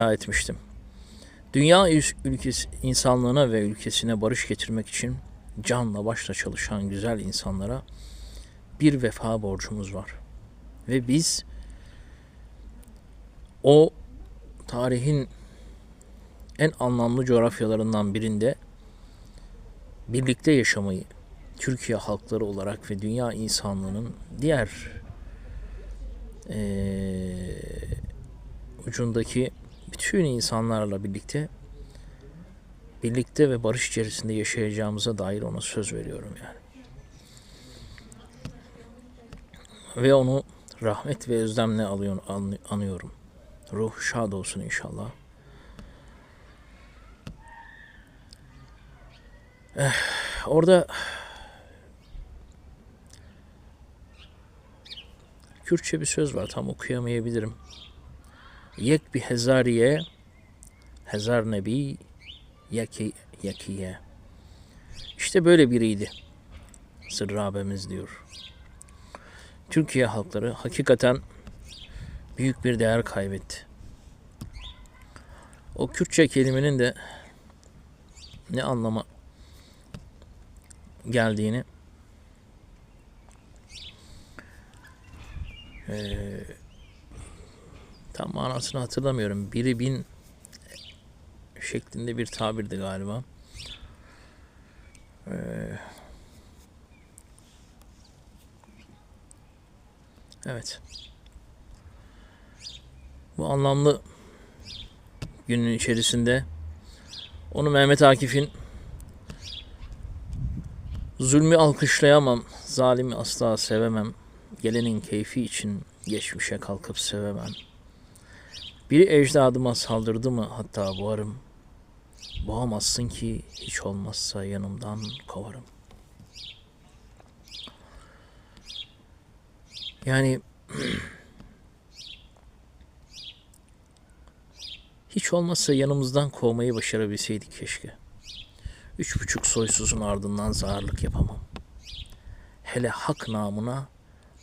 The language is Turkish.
etmiştim. Dünya ül- ülkesi insanlığına ve ülkesine barış getirmek için canla başla çalışan güzel insanlara bir vefa borcumuz var. Ve biz o tarihin en anlamlı coğrafyalarından birinde birlikte yaşamayı Türkiye halkları olarak ve dünya insanlığının diğer eee, ucundaki bütün insanlarla birlikte birlikte ve barış içerisinde yaşayacağımıza dair ona söz veriyorum yani. Ve onu rahmet ve özlemle anıyorum. Ruh şad olsun inşallah. Eh, orada Kürtçe bir söz var tam okuyamayabilirim. Yek bir hezariye, hezar nebi, yeki, yekiye. İşte böyle biriydi. Sırrı abimiz diyor. Türkiye halkları hakikaten büyük bir değer kaybetti. O Kürtçe kelimenin de ne anlama geldiğini eee Tam manasını hatırlamıyorum. Biri bin şeklinde bir tabirdi galiba. Ee, evet. Bu anlamlı günün içerisinde onu Mehmet Akif'in zulmü alkışlayamam, zalimi asla sevemem, gelenin keyfi için geçmişe kalkıp sevemem. Biri ecdadıma saldırdı mı hatta boğarım. Boğamazsın ki hiç olmazsa yanımdan kovarım. Yani hiç olmazsa yanımızdan kovmayı başarabilseydik keşke. Üç buçuk soysuzun ardından zararlık yapamam. Hele hak namına